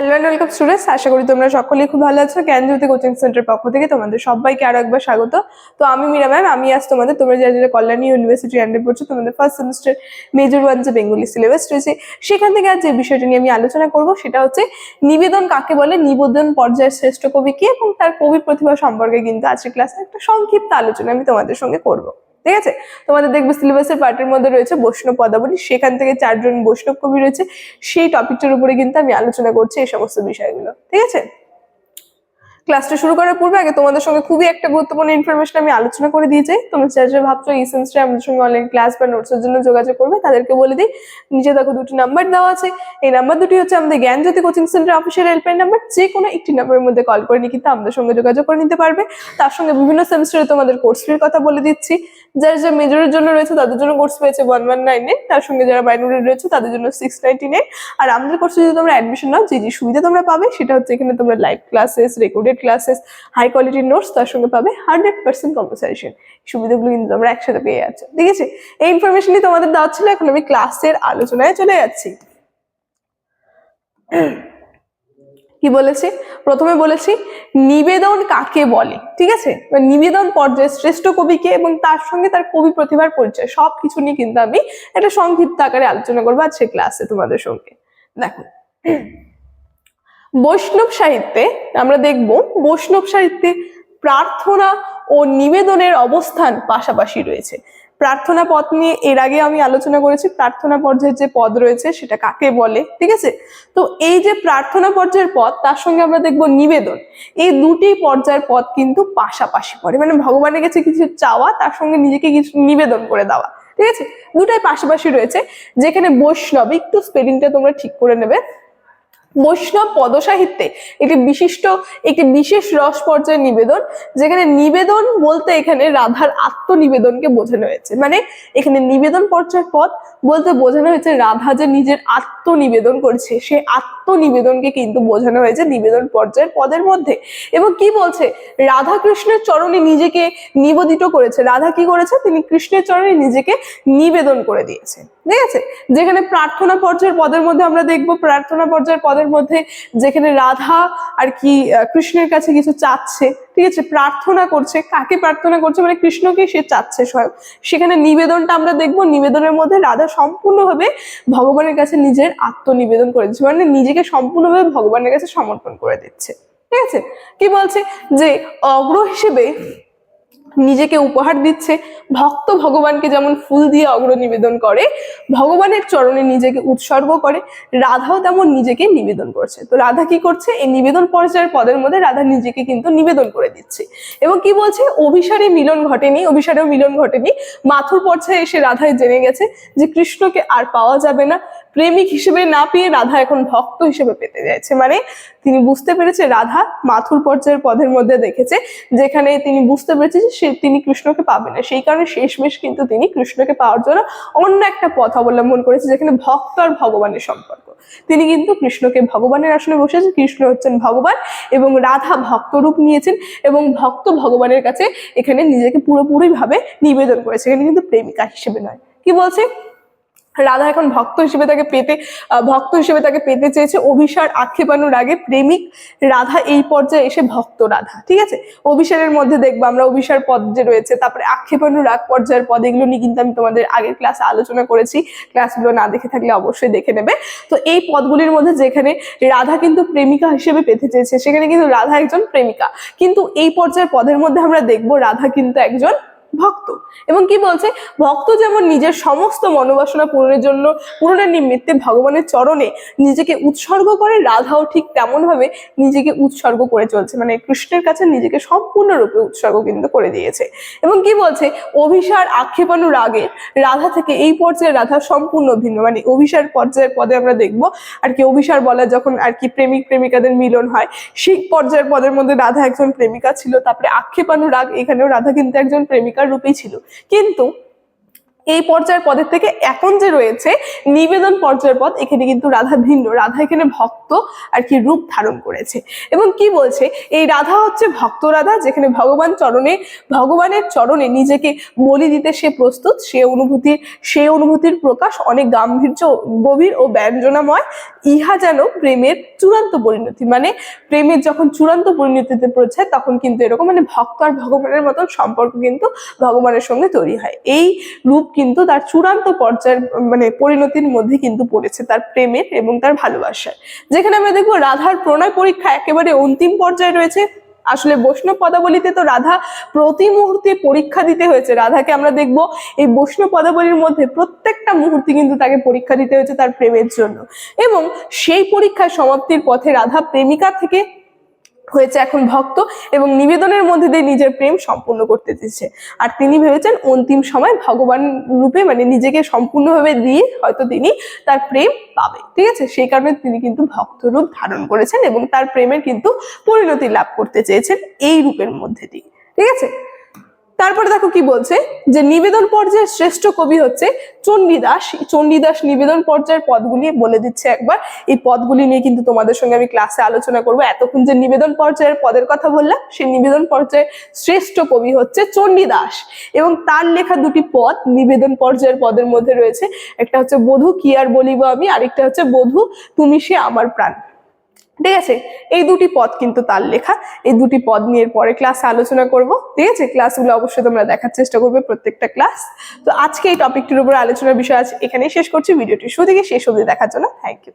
Hello and welcome students আশা করি তোমরা সকলেই খুব ভালো আছো। জ্ঞানজ্যোতি কোচিং সেন্টার পক্ষ থেকে তোমাদের সবাইকে আরও একবার স্বাগত। তো আমি মীরা ম্যাম আমি আজ তোমাদের, তোমরা যারা যারা কল্যাণী ইউনিভার্সিটি আন্ডার পড়ছো, তোমাদের ফার্স্ট সেমিস্টার মেজর ওয়ান যে বেঙ্গলি সিলেবাস রয়েছে, সেখান থেকে আজ যে বিষয়টা নিয়ে আমি আলোচনা করব, সেটা হচ্ছে নিবেদন কাকে বলে? নিবেদন পর্যায়ের শ্রেষ্ঠ কবি কে? এবং তার কবি প্রতিভা সম্পর্কে কিন্তু আজকের ক্লাসে একটা সংক্ষিপ্ত আলোচনা আমি তোমাদের সঙ্গে করব। ঠিক আছে? তোমাদের দেখবে সিলেবাসের পার্টের মধ্যে রয়েছে বৈষ্ণব পদাবলী, সেখান থেকে চারজন বৈষ্ণব কবি রয়েছে। সেই টপিকটার উপরে কিন্তু আমি আলোচনা করছি এই সমস্ত বিষয়গুলো। ঠিক আছে? ক্লাসটা শুরু করার পূর্বে আগে তোমাদের সঙ্গে খুবই একটা গুরুত্বপূর্ণ ইনফরমেশন আমি আলোচনা করে দিয়ে যাই তোমরা যারা ভাবছ এই সেমিস্টারে আমাদের সঙ্গে অনলাইন ক্লাস বা নোটসের জন্য যোগাযোগ করবে, তাদেরকে বলে দিই, নিচে দেখো দুটি নাম্বার দেওয়া আছে। এই নাম্বার দুটি হচ্ছে আমাদের Gyanjyoti coaching centre official helpline number যে কোনো একটি নাম্বারের মধ্যে কল করে নিয়ে কিন্তু আমাদের সঙ্গে যোগাযোগ করে নিতে পারবে। তার সঙ্গে বিভিন্ন সেমিস্টারে তোমাদের কোর্স ফির কথা বলে দিচ্ছি। যারা যারা মেজরের জন্য রয়েছে তাদের জন্য কোর্স পেয়েছে ওয়ান ওয়ান নাইন তার সঙ্গে যারা মাইনরের রয়েছে তাদের জন্য সিক্স নাইনটি নাইন আর আমাদের কোর্সে যদি তোমরা অ্যাডমিশন নাও, যে যে সুবিধা তোমরা পাবে সেটা হচ্ছে এখানে তোমরা live classes recorded classes high কোয়ালিটির নোটস তার সঙ্গে পাবে হান্ড্রেড পার্সেন্ট কম্পোসাইশন সুবিধাগুলো কিন্তু তোমরা একসাথে পেয়ে যাচ্ছ। ঠিক আছে? এই ইনফরমেশনই তোমাদের দেওয়া ছিল, এখন আমি ক্লাসের আলোচনায় চলে যাচ্ছি। কি বলেছে? প্রথমে বলেছি, নিবেদন কাকে বলে? ঠিক আছে? নিবেদন পর্যায়ে শ্রেষ্ঠ কবিকে এবং তার সঙ্গে তার কবি প্রতিভার পরিচয় সব কিছু নিয়ে কিন্তু আমি একটা সংক্ষিপ্ত আকারে আলোচনা করব আজকে ক্লাসে তোমাদের সঙ্গে। দেখো বৈষ্ণব সাহিত্যে আমরা দেখব বৈষ্ণব সাহিত্যে প্রার্থনা ও নিবেদনের অবস্থান পাশাপাশি রয়েছে। প্রার্থনা পদ নিয়ে এর আগে আমি আলোচনা করেছি, প্রার্থনা পর্যায়ের যে পদ রয়েছে সেটা কাকে বলে, ঠিক আছে? তো এই যে প্রার্থনা পর্যায়ের পদ তার সঙ্গে আমরা দেখব নিবেদন। এই দুটি পর্যায়ের পদ কিন্তু পাশাপাশি পড়ে। মানে ভগবানের কাছে কিছু চাওয়া, তার সঙ্গে নিজেকে কিছু নিবেদন করে দেওয়া, ঠিক আছে? দুটাই পাশাপাশি রয়েছে। যেখানে বৈষ্ণব, একটু স্পেলিংটা তোমরা ঠিক করে নেবে। বৈষ্ণব পদসাহিত্যে একটি বিশিষ্ট, একটি বিশেষ রস পর্যায়ের নিবেদন, যেখানে নিবেদন বলতে এখানে রাধার আত্মনিবেদনকে বোঝানো হয়েছে। মানে এখানে নিবেদন পর্যায়ের পদ বলতে বোঝানো হয়েছে রাধা যে নিজের আত্মনিবেদন করছে, সে আত্মনিবেদনকে কিন্তু বোঝানো হয়েছে নিবেদন পর্যায়ের পদের মধ্যে। এবং কি বলছে? রাধা কৃষ্ণের চরণে নিজেকে নিবেদিত করেছে। রাধা কি করেছে? তিনি কৃষ্ণের চরণে নিজেকে নিবেদন করে দিয়েছে। ঠিক আছে? যেখানে প্রার্থনা পর্যায়ের পদের মধ্যে আমরা দেখব, প্রার্থনা পর্যায়ের পদের মধ্যে যেখানে রাধা আর কি কৃষ্ণের কাছে কিছু চাচ্ছে, ঠিক আছে? প্রার্থনা করছে। কাকে প্রার্থনা করছে? মানে কৃষ্ণকে সে চাচ্ছে স্বয়ং। সেখানে নিবেদনটা আমরা দেখব। নিবেদনের মধ্যে রাধা সম্পূর্ণভাবে ভগবানের কাছে নিজের আত্মনিবেদন করে দিচ্ছে। মানে নিজেকে সম্পূর্ণভাবে ভগবানের কাছে সমর্পণ করে দিচ্ছে। ঠিক আছে? কি বলছে? যে অগ্র হিসেবে নিজেকে উপহার দিচ্ছে, ভক্ত ভগবানকে যেমন ফুল দিয়ে অগ্র নিবেদন করে, ভগবানের চরণে নিজেকে উৎসর্গ করে, রাধাও তেমন নিজেকে নিবেদন করছে। তো রাধা কি করছে? এই নিবেদন পর্যায়ের পদের মধ্যে রাধা নিজেকে কিন্তু নিবেদন করে দিচ্ছে। এবং কি বলছে? অভিসারে মিলন ঘটেনি, অভিসারেও মিলন ঘটেনি। মাথুর পর্যায়ে এসে রাধায় জেনে গেছে যে কৃষ্ণকে আর পাওয়া যাবে না। প্রেমিক হিসেবে না পেয়ে রাধা এখন ভক্ত হিসেবে পেতে যাচ্ছে। মানে তিনি বুঝতে পেরেছে রাধা মাথুর পর্যায়ের পদের মধ্যে দেখেছে, যেখানে তিনি বুঝতে পেরেছে যে সে তিনি কৃষ্ণকে পাবে না। সেই কারণে শেষমেশ কিন্তু তিনি কৃষ্ণকে পাওয়ার জন্য অন্য একটা পথ অবলম্বন করেছে, যেখানে ভক্ত আর ভগবানের সম্পর্ক। তিনি কিন্তু কৃষ্ণকে ভগবানের আসনে বসেছে, কৃষ্ণ হচ্ছেন ভগবান এবং রাধা ভক্ত রূপ নিয়েছেন এবং ভক্ত ভগবানের কাছে এখানে নিজেকে পুরোপুরি ভাবে নিবেদন করেছে। এখানে কিন্তু প্রেমিকা হিসেবে নয়। কি বলছে? রাধা এখন ভক্ত হিসেবে তাকে পেতে ভক্ত হিসেবে তাকে পেতে চেয়েছে। অভিসার আক্ষেপানোর আগে প্রেমিক রাধা এই পর্যায়ে এসে ভক্ত রাধা, ঠিক আছে? অভিসারের মধ্যে দেখব আমরা অভিসার পদ যে রয়েছে, তারপরে আক্ষেপানোর রাগ পর্যায়ের পদ, এগুলো নিয়ে কিন্তু আমি তোমাদের আগের ক্লাসে আলোচনা করেছি। ক্লাসগুলো না দেখে থাকলে অবশ্যই দেখে নেবে। তো এই পদগুলির মধ্যে যেখানে রাধা কিন্তু প্রেমিকা হিসেবে পেতে চেয়েছে, সেখানে কিন্তু রাধা একজন প্রেমিকা। কিন্তু এই পর্যায়ের পদের মধ্যে আমরা দেখব রাধা কিন্তু একজন ভক্ত। এবং কি বলছে? ভক্ত যেমন নিজের সমস্ত মনোবাসনা পূরণের জন্য পূরণের নিমিত্তে ভগবানের চরণে নিজেকে উৎসর্গ করে, রাধাও ঠিক তেমন ভাবে নিজেকে উৎসর্গ করে চলছে। মানে কৃষ্ণের কাছে নিজেকে সম্পূর্ণরূপে উৎসর্গ কিন্তু করে দিয়েছে। এবং কি বলছে? অভিসার আক্ষেপানোর আগে রাধা থেকে এই পর্যায়ে রাধা সম্পূর্ণ ভিন্ন। মানে অভিসার পর্যায়ের পদে আমরা দেখব, আর কি অভিসার বলা যখন আর কি প্রেমিক, প্রেমিকাদের মিলন হয়, সেই পর্যায়ের পদের মধ্যে রাধা একজন প্রেমিকা ছিল। তারপরে আক্ষেপানোর রাগ, এখানেও রাধা কিন্তু একজন রূপেই ছিল। কিন্তু এই পর্যায়ের পদের থেকে এখন যে রয়েছে, নিবেদন পর্যায়ের পদ, এখানে কিন্তু রাধা ভিন্ন। রাধা এখানে ভক্ত আর কি রূপ ধারণ করেছে। এবং কি বলছে? এই রাধা হচ্ছে ভক্ত রাধা, যেখানে ভগবান চরণে, ভগবানের চরণে নিজেকে বলি দিতে সে প্রস্তুত। সে অনুভূতির সে অনুভূতির প্রকাশ অনেক গাম্ভীর্য, গভীর ও ব্যঞ্জনাময়। ইহা যেন প্রেমের চূড়ান্ত পরিণতি মানে প্রেমের যখন চূড়ান্ত পরিণতিতে পৌঁছায়, তখন কিন্তু এরকম মানে ভক্ত আর ভগবানের মতন সম্পর্ক কিন্তু ভগবানের সঙ্গে তৈরি হয়। এই রূপ কিন্তু তার চূড়ান্ত পর্যায়ের মানে পরিণতির মধ্যে কিন্তু পড়েছে তার প্রেমের এবং তার ভালোবাসার। যেখানে আমরা দেখব রাধার প্রণয় পরীক্ষা একেবারে অন্তিম পর্যায়ে রয়েছে। আসলে বৈষ্ণব পদাবলিতে তো রাধা প্রতি মুহূর্তে পরীক্ষা দিতে হয়েছে। রাধাকে আমরা দেখব এই বৈষ্ণব পদাবলীর মধ্যে প্রত্যেকটা মুহূর্তে কিন্তু তাকে পরীক্ষা দিতে হয়েছে তার প্রেমের জন্য। এবং সেই পরীক্ষার সমাপ্তির পথে রাধা প্রেমিকা থেকে হয়েছে এখন ভক্ত এবং নিবেদনের মধ্যে দিয়ে নিজের প্রেম সম্পূর্ণ করতে দিচ্ছে। আর তিনি ভেবেছেন অন্তিম সময় ভগবান রূপে মানে নিজেকে সম্পূর্ণভাবে দিয়ে হয়তো তিনি তার প্রেম পাবে। ঠিক আছে? সেই কারণে তিনি কিন্তু ভক্ত রূপ ধারণ করেছেন এবং তার প্রেমের কিন্তু পরিণতি লাভ করতে চেয়েছেন এই রূপের মধ্যে দিয়ে। ঠিক আছে? তারপরে দেখো কি বলছে? যে নিবেদন পর্যায়ের শ্রেষ্ঠ কবি হচ্ছে চণ্ডীদাস। চণ্ডীদাস নিবেদন পর্যায়ের পদগুলি বলে দিচ্ছে একবার। এই পদগুলি নিয়ে কিন্তু তোমাদের সঙ্গে আমি ক্লাসে আলোচনা করব। এতক্ষণ যে নিবেদন পর্যায়ের পদের কথা বললাম, সেই নিবেদন পর্যায়ের শ্রেষ্ঠ কবি হচ্ছে চণ্ডীদাস। এবং তার লেখা দুটি পদ নিবেদন পর্যায়ের পদের মধ্যে রয়েছে। একটা হচ্ছে বধূ কি আর বলিব আমি? আরেকটা হচ্ছে বধূ তুমি সে আমার প্রাণ। ঠিক আছে? এই দুটি পদ কিন্তু তার লেখা। এই দুটি পদ নিয়ে পরে ক্লাসে আলোচনা করব। ঠিক আছে? ক্লাসগুলো অবশ্যই তোমরা দেখার চেষ্টা করবে প্রত্যেকটা ক্লাস তো আজকে এই টপিকটির উপর আলোচনার বিষয় আছে এখানেই শেষ করছি। ভিডিওটি শুরু থেকে শেষ অবধি দেখার জন্য থ্যাংক ইউ